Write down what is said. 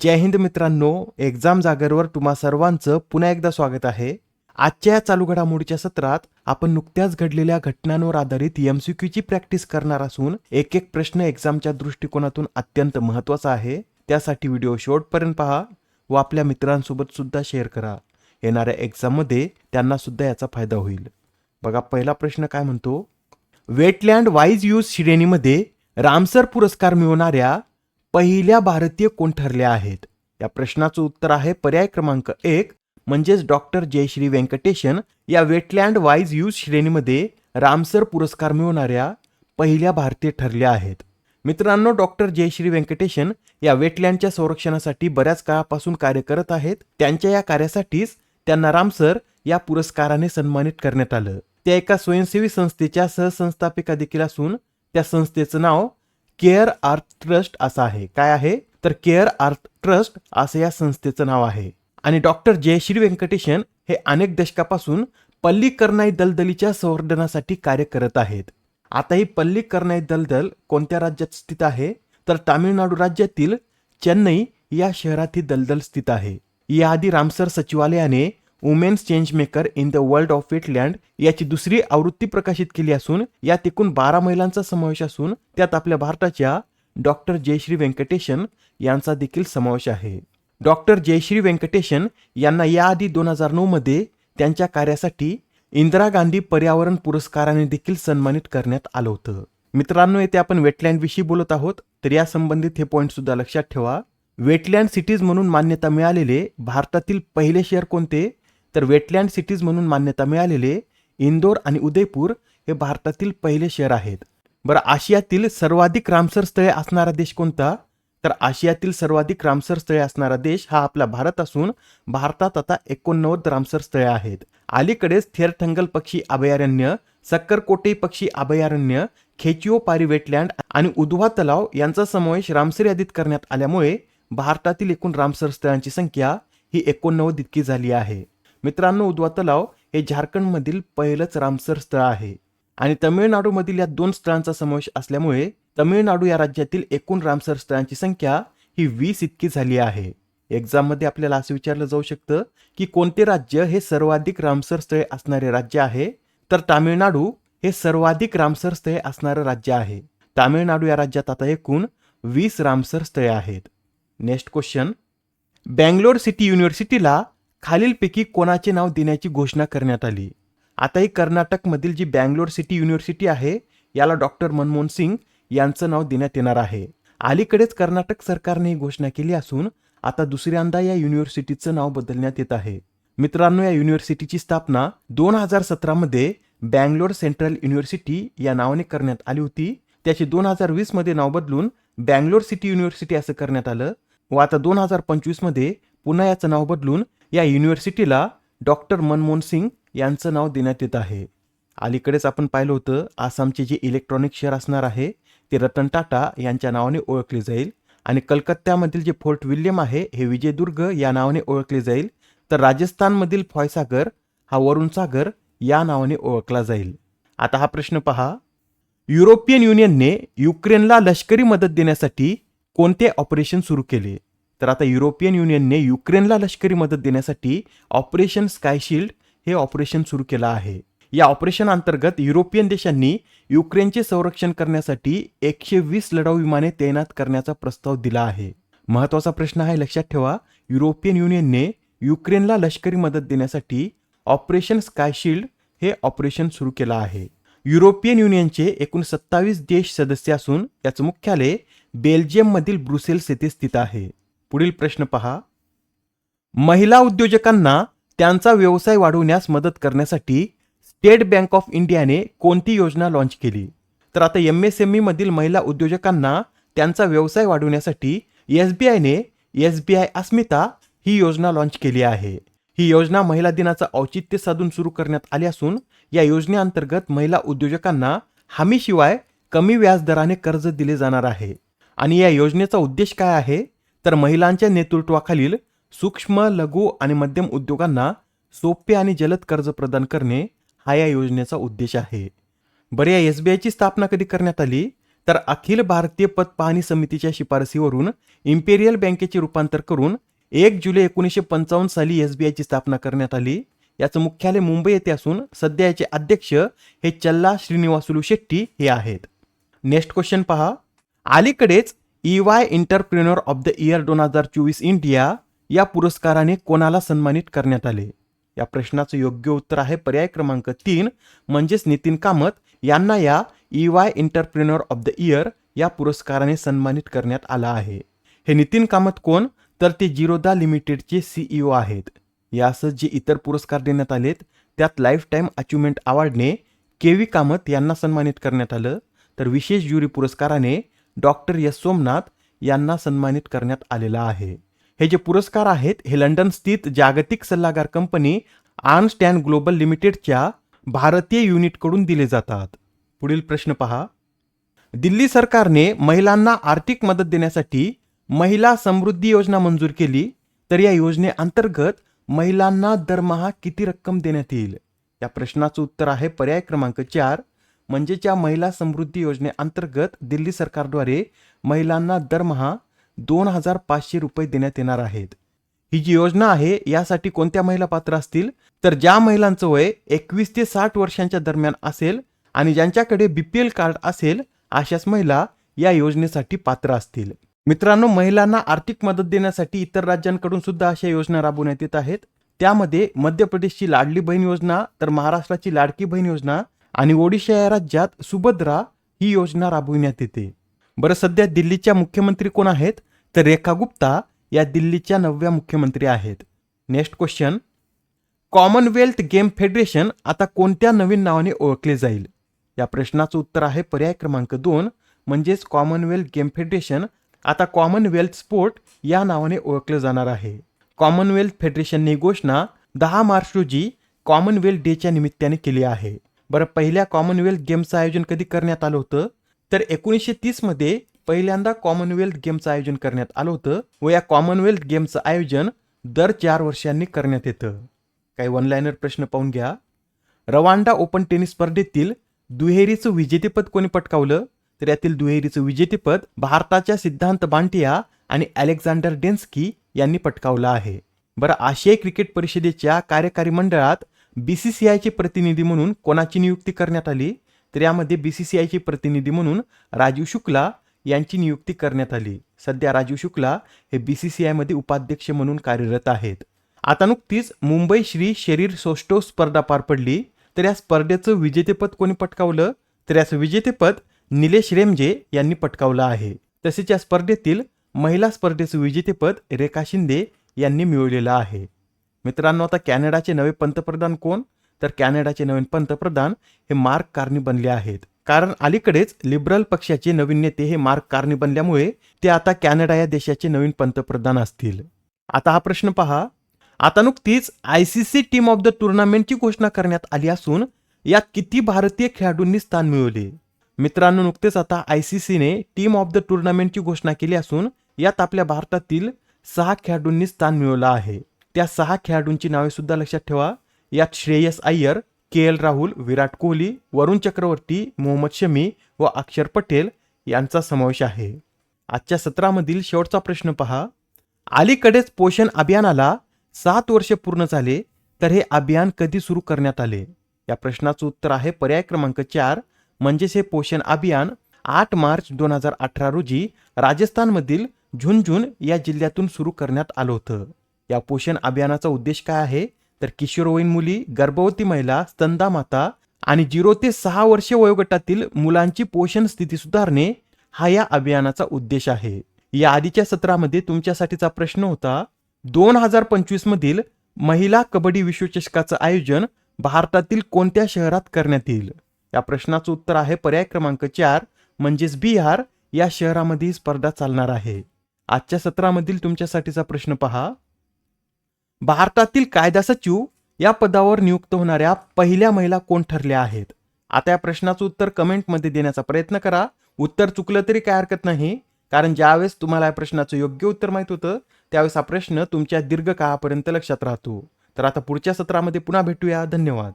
जय हिंद मित्रांनो एक्झाम जागरवर तुम्हा सर्वांचं पुन्हा एकदा स्वागत आहे. आजच्या या चालू घडामोडीच्या सत्रात आपण नुकत्याच घडलेल्या घटनांवर आधारित एमसीक्यूची प्रॅक्टिस करणार असून एक एक प्रश्न एक्झामच्या दृष्टिकोनातून अत्यंत महत्त्वाचा आहे. त्यासाठी व्हिडिओ शेवटपर्यंत पहा व आपल्या मित्रांसोबत सुद्धा शेअर करा. येणाऱ्या एक्झाममध्ये त्यांना सुद्धा याचा फायदा होईल. बघा पहिला प्रश्न काय म्हणतो? वेटलँड वाईज यूज श्रेणीमध्ये रामसर पुरस्कार मिळवणाऱ्या पहिल्या भारतीय कोण ठरल्या आहेत? या प्रश्नाचं उत्तर आहे पर्याय क्रमांक एक म्हणजेच डॉक्टर जयश्री व्यंकटेशन या वेटलँड वाईज यूज श्रेणीमध्ये रामसर पुरस्कार मिळवणाऱ्या पहिल्या भारतीय ठरल्या आहेत. मित्रांनो डॉक्टर जयश्री व्यंकटेशन या वेटलँडच्या संरक्षणासाठी बऱ्याच काळापासून कार्य करत आहेत. त्यांच्या या कार्यासाठीच त्यांना रामसर या पुरस्काराने सन्मानित करण्यात आलं. त्या एका स्वयंसेवी संस्थेच्या सहसंस्थापिका देखील असून त्या संस्थेचं नाव केअर आर्थ ट्रस्ट असं आहे. काय आहे? तर केअर आर्थ ट्रस्ट असं या संस्थेचं नाव आहे. आणि डॉक्टर जयश्री व्यंकटेशन हे अनेक दशकापासून पल्लीकरनाई दलदलीच्या संवर्धनासाठी कार्य करत आहेत. आता ही पल्लीकरनाई दलदल कोणत्या राज्यात स्थित आहे? तर तामिळनाडू राज्यातील चेन्नई या शहरात ही दलदल स्थित आहे. याआधी Ramsar सचिवालयाने women's change maker in the world of wetland याची दुसरी आवृत्ती प्रकाशित केली असून यात एकूण बारा महिलांचा समावेश असून त्यात आपल्या भारताच्या डॉक्टर जयश्री व्यंकटेशन यांचा देखील समावेश आहे. डॉक्टर जयश्री व्यंकटेशन यांना याआधी दोन हजार नऊ मध्ये त्यांच्या कार्यासाठी इंदिरा गांधी पर्यावरण पुरस्काराने देखील सन्मानित करण्यात आलं होतं. मित्रांनो येथे आपण वेटलँड विषयी बोलत आहोत तर या संबंधित हे पॉईंट सुद्धा लक्षात ठेवा. वेटलँड सिटीज म्हणून मान्यता मिळालेले भारतातील पहिले शहर कोणते? तर वेटलँड सिटीज म्हणून मान्यता मिळालेले इंदोर आणि उदयपूर हे भारतातील पहिले शहर आहेत. बरं आशियातील सर्वाधिक रामसर स्थळे असणारा देश कोणता? तर आशियातील सर्वाधिक रामसर स्थळे असणारा देश हा आपला भारत असून भारतात आता एकोणनव्वद रामसर स्थळे आहेत. अलीकडेच थेरठंगल पक्षी अभयारण्य सक्करकोटे पक्षी अभयारण्य खेचिओ पारी वेटलँड आणि उधवा तलाव यांचा समावेश रामसर यादीत करण्यात आल्यामुळे भारतातील एकूण रामसर स्थळांची संख्या ही एकोणनव्वद इतकी झाली आहे. मित्रांनो उद्वा तलाव हे झारखंडमधील पहिलंच रामसर स्थळ आहे. आणि तमिळनाडूमधील या दोन स्थळांचा समावेश असल्यामुळे तमिळनाडू या राज्यातील एकूण रामसर स्थळांची संख्या ही वीस इतकी झाली आहे. एक्झाममध्ये आपल्याला असं विचारलं जाऊ शकतं की कोणते राज्य हे सर्वाधिक रामसर स्थळे असणारे राज्य आहे? तर तामिळनाडू हे सर्वाधिक रामसर स्थळे असणारं राज्य आहे. तामिळनाडू या राज्यात आता एकूण वीस रामसर स्थळे आहेत. नेक्स्ट क्वेश्चन बँगलोर सिटी युनिव्हर्सिटीला खालीलपैकी कोणाचे नाव देण्याची घोषणा करण्यात आली. आता ही कर्नाटकमधील जी बँगलोर सिटी युनिव्हर्सिटी आहे याला डॉक्टर मनमोहन सिंग यांचं नाव देण्यात येणार आहे. अलीकडेच कर्नाटक सरकारने ही घोषणा केली असून आता दुसऱ्यांदा या युनिव्हर्सिटीचं नाव बदलण्यात येत आहे. मित्रांनो या युनिव्हर्सिटीची स्थापना दोन हजार सतरामध्ये बँगलोर सेंट्रल युनिव्हर्सिटी या नावाने करण्यात आली होती. त्याचे दोन हजार वीसमध्ये नाव बदलून बँगलोर सिटी युनिव्हर्सिटी असं करण्यात आलं व आता दोन हजार पंचवीसमध्ये पुन्हा याचं नाव बदलून या युनिव्हर्सिटीला डॉक्टर मनमोहन सिंग यांचं नाव देण्यात येत आहे. अलीकडेच आपण पाहिलं होतं आसामचे जे इलेक्ट्रॉनिक शहर असणार आहे ते रतन टाटा यांच्या नावाने ओळखले जाईल. आणि कलकत्त्यामधील जे फोर्ट विल्यम आहे हे विजयदुर्ग या नावाने ओळखले जाईल. तर राजस्थानमधील फॉयसागर हा वरुण सागर या नावाने ओळखला जाईल. आता हा प्रश्न पहा. युरोपियन युनियनने युक्रेनला लष्करी मदत देण्यासाठी कोणते ऑपरेशन सुरू केले? तर आता युरोपियन युनियनने युक्रेनला लष्करी मदत देण्यासाठी ऑपरेशन स्कायशिल्ड हे ऑपरेशन सुरू केलं आहे. या ऑपरेशन अंतर्गत युरोपियन देशांनी युक्रेनचे संरक्षण करण्यासाठी एकशे वीस लढाऊ विमाने तैनात करण्याचा प्रस्ताव दिला आहे. महत्त्वाचा प्रश्न आहे लक्षात ठेवा युरोपियन युनियनने युक्रेनला लष्करी मदत देण्यासाठी ऑपरेशन स्कायशिल्ड हे ऑपरेशन सुरू केलं आहे. युरोपियन युनियनचे एकूण सत्तावीस देश सदस्य असून याचं मुख्यालय बेल्जियममधील ब्रुसेल्स येथे स्थित आहे. पुढील प्रश्न पहा. महिला उद्योजकांना त्यांचा व्यवसाय वाढवण्यास मदत करण्यासाठी स्टेट बँक ऑफ इंडियाने कोणती योजना लॉन्च केली? तर आता एम एस एम मधील महिला उद्योजकांना त्यांचा व्यवसाय वाढवण्यासाठी एस बी आयने एस बी आय अस्मिता ही योजना लॉन्च केली आहे. ही योजना महिला दिनाचं औचित्य साधून सुरू करण्यात आली असून या योजनेअंतर्गत महिला उद्योजकांना हमीशिवाय कमी व्याजदराने कर्ज दिले जाणार आहे. आणि या योजनेचा उद्देश काय आहे? तर महिलांच्या नेतृत्वाखालील सूक्ष्म लघु आणि मध्यम उद्योगांना सोपे आणि जलद कर्ज प्रदान करणे हा या योजनेचा उद्देश आहे. बरं या एस बी आयची स्थापना कधी करण्यात आली? तर अखिल भारतीय पत पाहणी समितीच्या शिफारसीवरून इम्पेरियल बँकेचे रूपांतर करून एक जुलै एकोणीसशे पंचावन्न साली एस बी आयची स्थापना करण्यात आली. याचं मुख्यालय मुंबई येथे असून सध्या याचे अध्यक्ष हे चल्ला श्रीनिवासुलू शेट्टी हे आहेत. नेक्स्ट क्वेश्चन पहा. अलीकडेच E Y entrepreneur of the year दोन हजार चोवीस इंडिया या पुरस्काराने कोणाला सन्मानित करण्यात आले? या प्रश्नाचं योग्य उत्तर आहे पर्याय क्रमांक तीन म्हणजेच नितीन कामत यांना या E Y entrepreneur of the year या पुरस्काराने सन्मानित करण्यात आला आहे. हे नितीन कामत कोण? तर ते जिरोदा लिमिटेडचे सीईओ आहेत. यासह जे इतर पुरस्कार देण्यात आलेत त्यात लाईफ टाईम अचिव्हमेंट अवॉर्डने के व्ही कामत यांना सन्मानित करण्यात आलं. तर विशेष ज्युरी पुरस्काराने डॉक्टर यस सोमनाथ यांना सन्मानित करण्यात आलेला आहे. हे जे पुरस्कार आहेत हे लंडन स्थित जागतिक सल्लागार कंपनी आर्नस्टँड ग्लोबल लिमिटेडच्या भारतीय युनिटकडून दिले जातात. पुढील प्रश्न पहा. दिल्ली सरकारने महिलांना आर्थिक मदत देण्यासाठी महिला समृद्धी योजना मंजूर केली तर या योजनेअंतर्गत महिलांना दरमहा किती रक्कम देण्यात येईल? या प्रश्नाचं उत्तर आहे पर्याय क्रमांक चार. म्हणजेच या महिला समृद्धी योजनेअंतर्गत दिल्ली सरकारद्वारे महिलांना दरमहा दोन हजार पाचशे रुपये देण्यात येणार आहेत. ही जी योजना आहे यासाठी कोणत्या महिला पात्र असतील? तर ज्या महिलांचं वय एकवीस ते साठ वर्षांच्या दरम्यान असेल आणि ज्यांच्याकडे बीपीएल कार्ड असेल अशाच महिला या योजनेसाठी पात्र असतील. मित्रांनो महिलांना आर्थिक मदत देण्यासाठी इतर राज्यांकडून सुद्धा अशा योजना राबवण्यात येत आहेत. त्यामध्ये मध्य प्रदेशची लाडली बहीण योजना तर महाराष्ट्राची लाडकी बहीण योजना आणि ओडिशा या राज्यात सुभद्रा ही योजना राबविण्यात येते. बरं सध्या दिल्लीच्या मुख्यमंत्री कोण आहेत? तर रेखा गुप्ता या दिल्लीच्या नवव्या मुख्यमंत्री आहेत. Next question. Commonwealth game federation आता कोणत्या नवीन नावाने ओळखले जाईल? या प्रश्नाचं उत्तर आहे पर्याय क्रमांक दोन म्हणजेच कॉमनवेल्थ गेम फेडरेशन. आता कॉमनवेल्थ स्पोर्ट या नावाने ओळखलं जाणार आहे. कॉमनवेल्थ फेडरेशनने घोषणा दहा मार्च रोजी कॉमनवेल्थ डेच्या निमित्ताने केली आहे. बरं पहिल्या कॉमनवेल्थ गेमचं आयोजन कधी करण्यात आलं होतं? तर एकोणीसशे तीसमध्ये पहिल्यांदा कॉमनवेल्थ गेमचं आयोजन करण्यात आलं होतं व या कॉमनवेल्थ गेमचं आयोजन दर चार वर्षांनी करण्यात येतं. काही वनलायनर प्रश्न पाहून घ्या. रवांडा ओपन टेनिस स्पर्धेतील दुहेरीचं विजेतेपद कोणी पटकावलं? तर यातील दुहेरीचं विजेतेपद भारताच्या सिद्धांत बांटिया आणि अलेक्झांडर डेन्स्की यांनी पटकावलं आहे. बरं आशियाई क्रिकेट परिषदेच्या कार्यकारी मंडळात बीसीसीआयचे प्रतिनिधी म्हणून कोणाची नियुक्ती करण्यात आली? तर यामध्ये बी सी सी आयचे प्रतिनिधी म्हणून राजीव शुक्ला यांची नियुक्ती करण्यात आली. सध्या राजीव शुक्ला हे बीसीसीआयमध्ये उपाध्यक्ष म्हणून कार्यरत आहेत. आता नुकतीच मुंबई श्री शरीर सोष्टो स्पर्धा पार पडली. तर या स्पर्धेचं विजेतेपद कोणी पटकावलं? तर याचं विजेतेपद निलेश रेमजे यांनी पटकावलं आहे. तसेच या स्पर्धेतील महिला स्पर्धेचं विजेतेपद रेखा शिंदे यांनी मिळवलेलं आहे. मित्रांनो आता कॅनडाचे नवे पंतप्रधान कोण? तर कॅनडाचे नवीन पंतप्रधान हे मार्क कार्नी बनले आहेत. कारण अलीकडेच लिबरल पक्षाचे नवीन नेते हे मार्क कार्नी बनल्यामुळे ते आता कॅनडा या देशाचे नवीन पंतप्रधान असतील. आता हा प्रश्न पहा. आता नुकतीच I C C team of the टुर्नामेंटची घोषणा करण्यात आली असून यात किती भारतीय खेळाडूंनी स्थान मिळवले? मित्रांनो नुकतेच आता आय सी सीने टीम ऑफ द टुर्नामेंटची घोषणा केली असून यात आपल्या भारतातील सहा खेळाडूंनी स्थान मिळवलं आहे. त्या सहा खेळाडूंची नावे सुद्धा लक्षात ठेवा. यात श्रेयस अय्यर के एल राहुल विराट कोहली वरुण चक्रवर्ती मोहम्मद शमी व अक्षर पटेल यांचा समावेश आहे. आजच्या सत्रामधील शेवटचा प्रश्न पहा. अलीकडेच पोषण अभियानाला सात वर्षे पूर्ण झाले तर हे अभियान कधी सुरू करण्यात आले? या प्रश्नाचं उत्तर आहे पर्याय क्रमांक चार म्हणजेच हे पोषण अभियान आठ मार्च दोन हजार अठरा रोजी राजस्थानमधील झुंझुन या जिल्ह्यातून सुरू करण्यात आलं होतं. या पोषण अभियानाचा उद्देश काय आहे? तर किशोरवयीन मुली गर्भवती महिला स्तंदा माता आणि झिरो ते सहा वर्षे वयोगटातील मुलांची पोषण स्थिती सुधारणे हा या अभियानाचा उद्देश आहे. या आधीच्या सत्रामध्ये तुमच्यासाठीचा प्रश्न होता दोन हजार पंचवीस मधील महिला कबड्डी विश्वचषकाचं आयोजन भारतातील कोणत्या शहरात करण्यात येईल? या प्रश्नाचं उत्तर आहे पर्याय क्रमांक चार म्हणजेच बिहार. या शहरामध्ये ही स्पर्धा चालणार आहे. आजच्या सत्रामधील तुमच्यासाठीचा प्रश्न पहा. भारतातील कायदा सचिव या पदावर नियुक्त होणाऱ्या पहिल्या महिला कोण ठरल्या आहेत? आता या प्रश्नाचं उत्तर कमेंटमध्ये देण्याचा प्रयत्न करा. उत्तर चुकलं तरी काय हरकत नाही कारण ज्यावेळेस तुम्हाला या प्रश्नाचं योग्य उत्तर माहीत होतं त्यावेळेस हा प्रश्न तुमच्या दीर्घकाळापर्यंत लक्षात राहतो. तर आता पुढच्या सत्रामध्ये पुन्हा भेटूया. धन्यवाद.